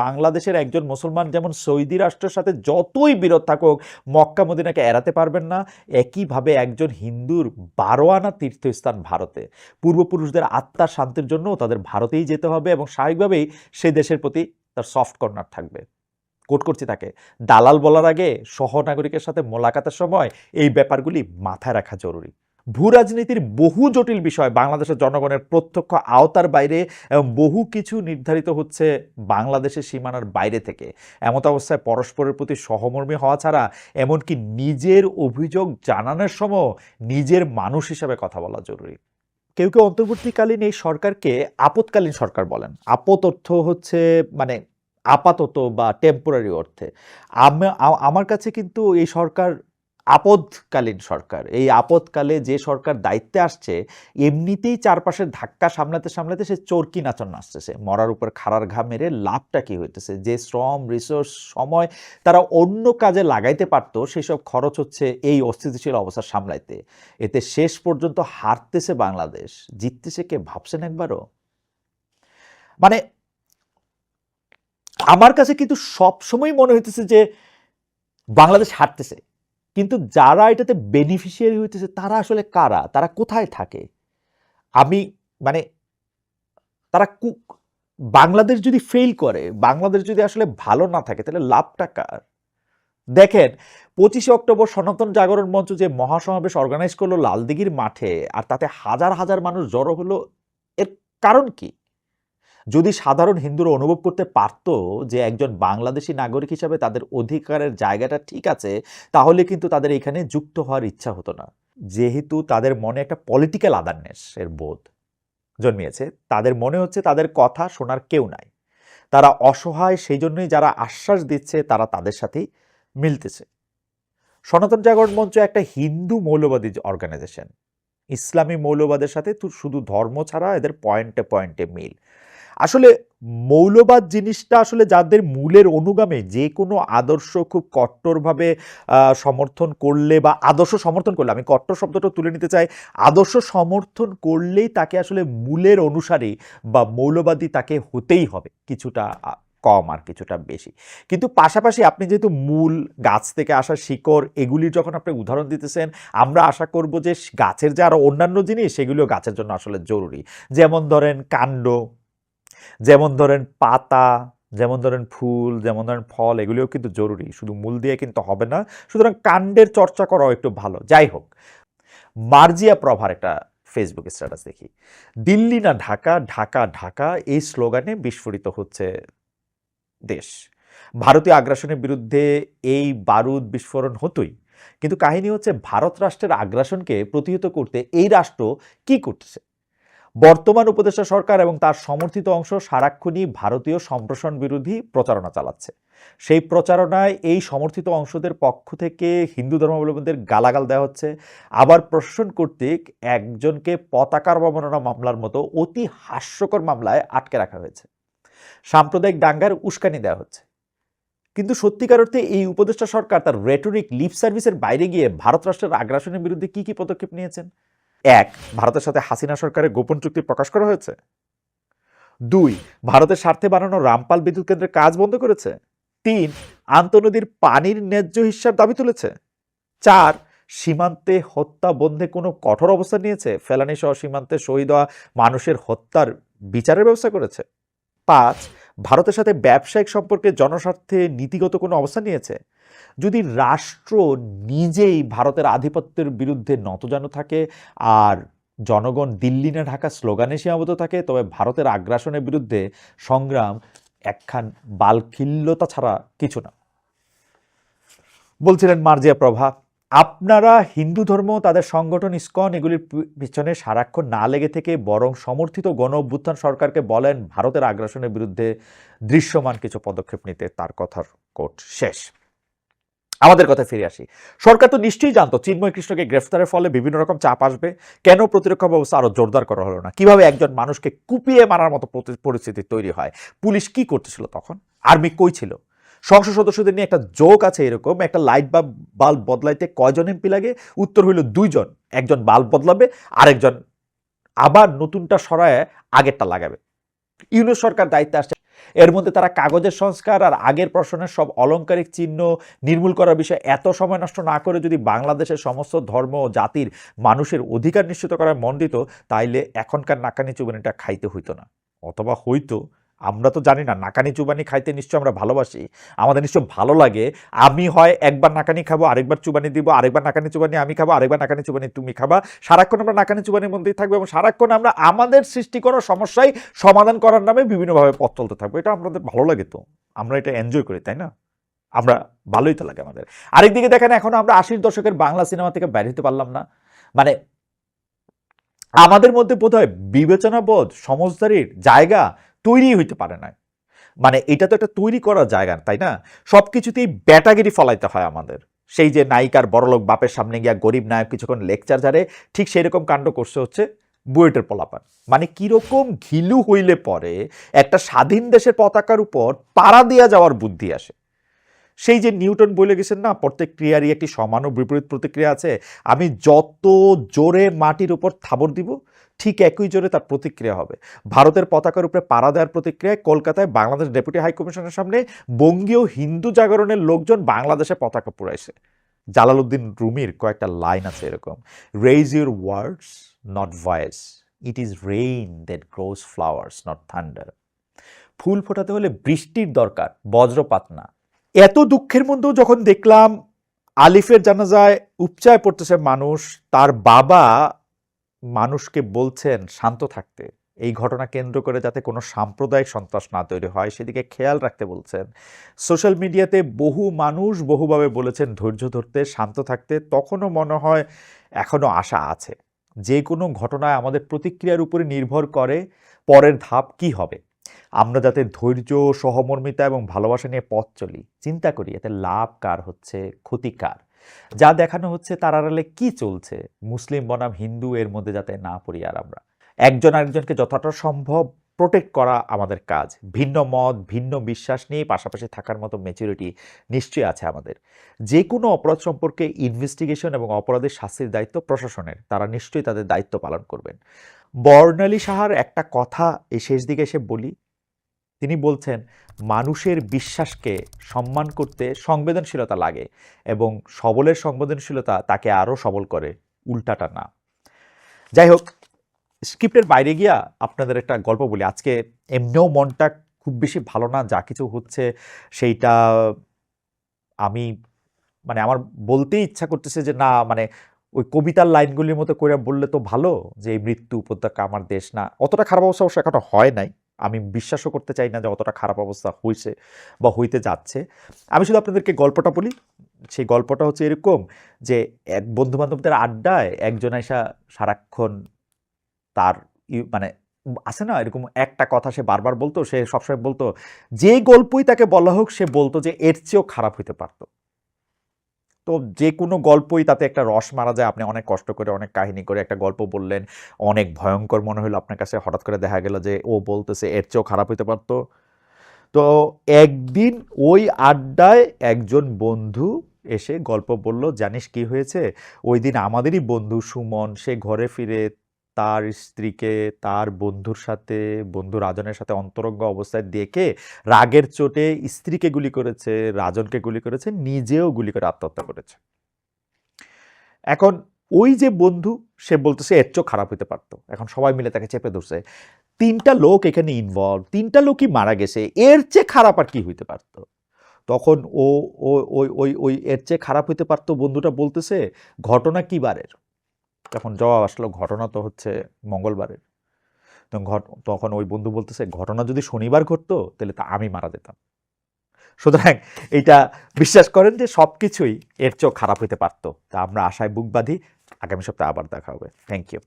বাংলাদেশের একজন মুসলমান যেমন সৌদি রাষ্ট্রের সাথে যতই বিরোধ থাকুক, মক্কা মদিনাকে এড়াতে পারবেন না। একইভাবে একজন হিন্দুর বারো আনা তীর্থস্থান ভারতে। পূর্বপুরুষদের আত্মার শান্তির জন্য তাদের ভারতেই যেতে হবে এবং স্বাভাবিকভাবেই সেই দেশের প্রতি তার সফট কর্নার থাকবে। কোট করছি তাকে। দালাল বলার আগে সহনাগরিকের সাথে মোলাকাতের সময় এই ব্যাপারগুলি মাথায় রাখা জরুরি। ভূ রাজনীতির বহু জটিল বিষয় বাংলাদেশের জনগণের প্রত্যক্ষ আওতার বাইরে, এবং বহু কিছু নির্ধারিত হচ্ছে বাংলাদেশের সীমানার বাইরে থেকে। এমত অবস্থায় পরস্পরের প্রতি সহমর্মী হওয়া ছাড়া এমনকি নিজের অভিযোগ জানানোর সময় নিজের মানুষ হিসাবে কথা বলা জরুরি। কেউ কেউ অন্তর্বর্তীকালীন এই সরকারকে আপৎকালীন সরকার বলেন। আপত অর্থ হচ্ছে মানে আপাতত বা টেম্পোরারি অর্থে। আমার কাছে কিন্তু এই সরকার আপদকালীন সরকার। এই আপদকালে যে সরকার দায়িত্বে আসছে, এমনিতেই চারপাশের ধাক্কা সামলাতে সামলাতে সে চরকি নাচন নাচতেছে। মরার উপর খাড়ার ঘা মেরে লাভটা কী হইতেছে? যে শ্রম রিসোর্স সময় তারা অন্য কাজে লাগাইতে পারতো, সেসব খরচ হচ্ছে এই অস্থিতিশীল অবস্থা সামলাইতে। এতে শেষ পর্যন্ত হারতেছে বাংলাদেশ। জিততেছে কে ভাবছেন একবারও? মানে আমার কাছে কিন্তু সবসময় মনে হইতেছে যে বাংলাদেশ হারতেছে। কিন্তু যারা এটাতে বেনিফিশিয়ারি হইতেছে, তারা আসলে কারা? তারা কোথায় থাকে? আমি মানে তারা বাংলাদেশ যদি ফেল করে, বাংলাদেশ যদি আসলে ভালো না থাকে, তাহলে লাভটা কার? দেখেন, পঁচিশে অক্টোবর সনাতন জাগরণ মঞ্চ যে মহাসমাবেশ অর্গানাইজ করল লালদিঘির মাঠে, আর তাতে হাজার হাজার মানুষ জড়ো হলো, এর কারণ কি? যদি সাধারণ হিন্দুরা অনুভব করতে পারতো যে একজন বাংলাদেশি নাগরিক হিসাবে তাদের অধিকারের জায়গাটা ঠিক আছে, তাহলে কিন্তু তাদের এখানে যুক্ত হওয়ার ইচ্ছা হতো না। যেহেতু তাদের মনে একটা পলিটিক্যাল আদারনেস এর বোধ জন্মিয়েছে, তাদের মনে হচ্ছে তাদের কথা শোনার কেউ নাই। তারা অসহায় সেই জন্যই যারা আশ্বাস দিচ্ছে, তারা তাদের সাথেই মিলতেছে। সনাতন জাগরণ মঞ্চ একটা হিন্দু মৌলবাদী অর্গানাইজেশন ইসলামী মৌলবাদের সাথে শুধু ধর্ম ছাড়া এদের পয়েন্টে পয়েন্টে মিল। আসলে মৌলবাদ জিনিসটা আসলে যাদের মূলের অনুগামী, যে কোনো আদর্শ খুব কট্টরভাবে সমর্থন করলে বা আদর্শ সমর্থন করলে, আমি কট্টর শব্দটা তুলে নিতে চাই, আদর্শ সমর্থন করলেই তাকে আসলে মূলের অনুসারী বা মৌলবাদী তাকে হতেই হবে, কিছুটা কম আর কিছুটা বেশি। কিন্তু পাশাপাশি আপনি যেহেতু মূল গাছ থেকে আসা শিকড় এগুলির যখন আপনি উদাহরণ দিতেছেন, আমরা আশা করব যে গাছের যে আরও অন্যান্য জিনিস সেগুলো গাছের জন্য আসলে জরুরি। যেমন ধরেন কাণ্ড যেমন ধরেন পাতা, যেমন ধরেন ফুল, যেমন ধরেন ফল, এগুলিও কিন্তু জরুরি। শুধু মূল দিয়ে কিন্তু হবে না, সুতরাং কাণ্ডের চর্চা করাও একটু ভালো। যাই হোক, মার্জিয়া প্রভার একটা ফেসবুক স্ট্যাটাস দেখি। দিল্লি না ঢাকা ঢাকা ঢাকা, এই স্লোগানে বিস্ফোরিত হচ্ছে দেশ। ভারতীয় আগ্রাসনের বিরুদ্ধে এই বারুদ বিস্ফোরণ হতোই। কিন্তু কাহিনী হচ্ছে, ভারত রাষ্ট্রের আগ্রাসনকে প্রতিহত করতে এই রাষ্ট্র কি করতেছে বর্তমান উপদেষ্টা সরকার এবং তার সমর্থিত অংশ সারাক্ষণই ভারতীয় সম্প্রসারণ বিরোধী প্রচারণা চালাচ্ছে। সেই প্রচারণায় এই সমর্থিত অংশদের পক্ষ থেকে হিন্দু ধর্মাবলম্বীদের গালাগাল দেওয়া হচ্ছে। আবার প্রশাসন কর্তৃক একজনকে পতাকার অবমাননা মামলার মতো অতি হাস্যকর মামলায় আটকে রাখা হয়েছে। সাম্প্রদায়িক দাঙ্গার উস্কানি দেওয়া হচ্ছে। কিন্তু সত্যিকার অর্থে এই উপদেষ্টা সরকার তার রেটরিক লিপ সার্ভিসের বাইরে গিয়ে ভারত রাষ্ট্রের আগ্রাসনের বিরুদ্ধে কি কি পদক্ষেপ নিয়েছেন? এক, ভারতের সাথে হাসিনা সরকারের গোপন চুক্তি প্রকাশ করা হয়েছে। দুই, ভারতের স্বার্থে বানানো রামপাল বিদ্যুৎ কেন্দ্রের কাজ বন্ধ করেছে। তিন আন্তনদীর পানির ন্যায্য হিস্যার দাবি তুলেছে। চার, সীমান্তে হত্যা বন্ধে কোনো কঠোর অবস্থান নিয়েছে। ফেলানি সহ সীমান্তে শহীদ হওয়া মানুষের হত্যার বিচারের ব্যবস্থা করেছে। পাঁচ, ভারতের সাথে ব্যবসায়িক সম্পর্কে জনস্বার্থে নীতিগত কোনো অবস্থান নিয়েছে। যদি রাষ্ট্র নিজেই ভারতের আধিপত্যের বিরুদ্ধে নতজানু থাকে আর জনগণ দিল্লি না ঢাকা, স্লোগানে সীমাবদ্ধ থাকে, তবে ভারতের আগ্রাসনের বিরুদ্ধে সংগ্রাম একখান বালখিল্যতা ছাড়া কিছু না। বলছিলেন মার্জিয়া প্রভা, আপনারা হিন্দু ধর্ম, তাদের সংগঠন, ইসকন, এগুলির পিছনে সারাক্ষণ না লেগে থেকে বরং সমর্থিত গণ অভ্যুত্থান সরকারকে বলেন, ভারতের আগ্রাসনের বিরুদ্ধে দৃশ্যমান কিছু পদক্ষেপ নিতে তার কথার কোট শেষ। আমাদের কথা ফিরে আসি। সরকার তো নিশ্চয়ই জানতো চিন্ময় কৃষ্ণকে গ্রেফতারের ফলে বিভিন্ন রকম চাপ আসবে, কেন প্রতিরক্ষা ব্যবস্থা আরও জোরদার করা হলো না? কীভাবে একজন মানুষকে কুপিয়ে মারার মতো পরিস্থিতি তৈরি হয়? পুলিশ কি করতেছিল তখন? আর্মি কই ছিল? সংসদ সদস্যদের নিয়ে একটা জোক আছে এরকম, একটা লাইট বা বাল্ব বদলাইতে কয়জন এমপি লাগে? উত্তর হইল দুইজন। একজন বাল্ব বদলাবে, আরেকজন আবার নতুনটা সরায় আগেরটা লাগাবে। ইউনুস সরকার দায়িত্বে আসছে। এর মধ্যে তারা কাগজের সংস্কার আর আগের প্রশ্নের সব অলঙ্কারিক চিহ্ন নির্মূল করার বিষয়ে এত সময় নষ্ট না করে যদি বাংলাদেশের সমস্ত ধর্ম ও জাতির মানুষের অধিকার নিশ্চিত করার মন দিত তাইলে এখনকার নাকানি চুবানিটা খাইতে হইতো না। অথবা হইতো আমরা তো জানি না, নাকানি চুবানি খাইতে নিশ্চয় আমরা ভালোবাসি। আমাদের নিশ্চয় ভালো লাগে, আমি হয় একবার নাকানি খাব, আরেকবার চুবানি দিব, আরেকবার নাকানি চুবানি আমি খাব, আরেকবার নাকানি চুবানি তুমি খাবা। সারাক্ষণ আমরা নাকানি চুবানির মধ্যেই থাকব এবং সারাক্ষণ আমরা আমাদের সৃষ্টি করা সমস্যায় সমাধান করার নামে বিভিন্নভাবে পথ চলতে থাকব। এটা আমাদের ভালো লাগে তো। আমরা এটা এনজয় করি, তাই না? আমরা ভালোই তো লাগে আমাদের। আরেকদিকে দেখেন, এখন আমরা আশির দশকের বাংলা সিনেমা থেকে বের হতে পারলাম না। মানে আমাদের মধ্যে বোধ হয় বিবেচনাবোধ সমজদারির জায়গা তৈরি হইতে পারে না মানে এটা তো একটা তৈরি করার জায়গা, তাই না? সব কিছুতেই ব্যাটাগিরি ফলাইতে হয় আমাদের। সেই যে নায়িকার বড়লোক বাপের সামনে গিয়া গরিব নায়ক কিছুক্ষণ লেকচার জারে ঠিক সেই রকম কাণ্ড করছে হচ্ছে বুয়েটের পোলাপান। মানে কীরকম ঘিলু হইলে পরে একটা স্বাধীন দেশের পতাকার উপর পাড়া দিয়া যাওয়ার বুদ্ধি আসে। সেই যে নিউটন বলে গেছেন না, প্রত্যেক ক্রিয়ারই একটি সমান ও বিপরীত প্রতিক্রিয়া আছে, আমি যত জোরে মাটির উপর থাবর দিব ঠিক একই জোরে তার প্রতিক্রিয়া হবে। ভারতের পতাকার উপরে পাড়া দেওয়ার প্রতিক্রিয়ায় কলকাতায় বাংলাদেশ ডেপুটি হাইকমিশনের সামনে বঙ্গীয় হিন্দু জাগরণের লোকজন বাংলাদেশে পতাকা পুরাইছে জালালউদ্দিন রুমির কয়েকটা লাইন আছে এরকম raise your words not voice it is rain that grows flowers not thunder ফুল ফোটাতে হলে বৃষ্টির দরকার, বজ্রপাত না। এত দুঃখের মধ্যেও যখন দেখলাম আলিফের জানাজায় উপচায় পড়তেছে মানুষ, তার বাবা মানুষকে বলছেন শান্ত থাকতে। এই ঘটনা কেন্দ্র করে যাতে কোনো সাম্প্রদায়িক সন্ত্রাস না তৈরি হয়, সেদিকে খেয়াল রাখতে বলছেন। সোশ্যাল মিডিয়াতে বহু মানুষ বহুভাবে বলেছেন ধৈর্য ধরতে, শান্ত থাকতে। তখনও মনে হয় এখনও আশা আছে। যে কোনো ঘটনায় আমাদের প্রতিক্রিয়ার উপরে নির্ভর করে পরের ধাপ কি হবে। আমরা যাতে ধৈর্য, সহমর্মিতা এবং ভালোবাসা নিয়ে পথ চলি। চিন্তা করি, এতে লাভ কার হচ্ছে, ক্ষতি কার? যা দেখানো হচ্ছে তার আড়ালে কি চলছে? মুসলিম বনাম হিন্দু এর মধ্যে যাতে না পড়ি আর আমরা। একজন আরেকজনকে যতটা সম্ভব প্রোটেক্ট করা আমাদের কাজ। ভিন্ন মত, ভিন্ন বিশ্বাস নিয়ে পাশাপাশি থাকার মতো মেচুরিটি নিশ্চয়ই আছে আমাদের। যে কোনো অপরাধ সম্পর্কে ইনভেস্টিগেশন এবং অপরাধের শাস্তির দায়িত্ব প্রশাসনের। তারা নিশ্চয়ই তাদের দায়িত্ব পালন করবেন। বর্ণালী সাহার একটা কথা এই শেষ দিকে এসে বলি তিনি বলছেন, মানুষের বিশ্বাসকে সম্মান করতে সংবেদনশীলতা লাগে এবং সবলের সংবেদনশীলতা তাকে আরও সবল করে, উল্টাটা না। যাই হোক, স্ক্রিপ্টের বাইরে গিয়া আপনাদের একটা গল্প বলি। আজকে এমনিও মনটা খুব বেশি ভালো না, যা কিছু হচ্ছে সেইটা আমি মানে আমার বলতেই ইচ্ছা করতেছে যে না মানে ওই কবিতার লাইনগুলির মতো করে বললে তো ভালো যে, এই মৃত্যু উপত্যকা আমার দেশ না। অতটা খারাপ অবস্থা অবশ্য এখনও হয় নাই। আমি বিশ্বাসও করতে চাই না যে অতটা খারাপ অবস্থা হয়েছে বা হইতে যাচ্ছে। আমি শুধু আপনাদেরকে গল্পটা বলি, সেই গল্পটা হচ্ছে এরকম যে এক বন্ধু বান্ধবদের আড্ডায় একজন এসা সারাক্ষণ তার মানে আছে না এরকম একটা কথা সে বারবার বলতো, সে সবসময় বলতো যে গল্পই তাকে বলা হোক সে বলতো যে এর চেয়েও খারাপ হইতে পারতো। তো যে কোনো গল্পই তাতে একটা রস মারা যায়। আপনি অনেক কষ্ট করে, অনেক কাহিনী করে একটা গল্প বললেন। অনেক ভয়ঙ্কর মনে হলো আপনার কাছে। হঠাৎ করে দেখা গেল যে ও বলতেছে, এর চেয়েও খারাপ হইতে পারতো। তো একদিন ওই আড্ডায় একজন বন্ধু এসে গল্প বলল, জানিস কি হয়েছে? ওই দিন আমাদেরই বন্ধু সুমন, সে ঘরে ফিরে তার স্ত্রীকে, তার বন্ধুর সাথে, বন্ধু রাজনের সাথে অন্তরঙ্গ অবস্থায় দেখে রাগের চোটে স্ত্রীকে গুলি করেছে, রাজনকে গুলি করেছে, নিজেও গুলি করে আত্মহত্যা করেছে। এখন ওই যে বন্ধু, সে বলতেছে, এর চেয়েও খারাপ হতে পারতো। এখন সবাই মিলে তাকে চেপে ধরছে। তিনটা লোক এখানে ইনভলভ তিনটা লোকই মারা গেছে। এর চেয়ে খারাপ আর কি হইতে পারতো? তখন ও, ওই ওই ওই, এর চেয়ে খারাপ হইতে পারতো? বন্ধুটা বলতেছে, ঘটনা কি বারের? তখন জবাব আসলো, ঘটনা তো হচ্ছে মঙ্গলবারের। তখন ওই বন্ধু বলতেছে, ঘটনা যদি শনিবার ঘটতো, তাহলে তা আমি মারা যেতাম। সুতরাং এইটা বিশ্বাস করেন যে সব কিছুই এর চেয়েও খারাপ হইতে পারতো। তা আমরা আশায় বুক বাঁধি, আগামী সপ্তাহে আবার দেখা হবে। Thank you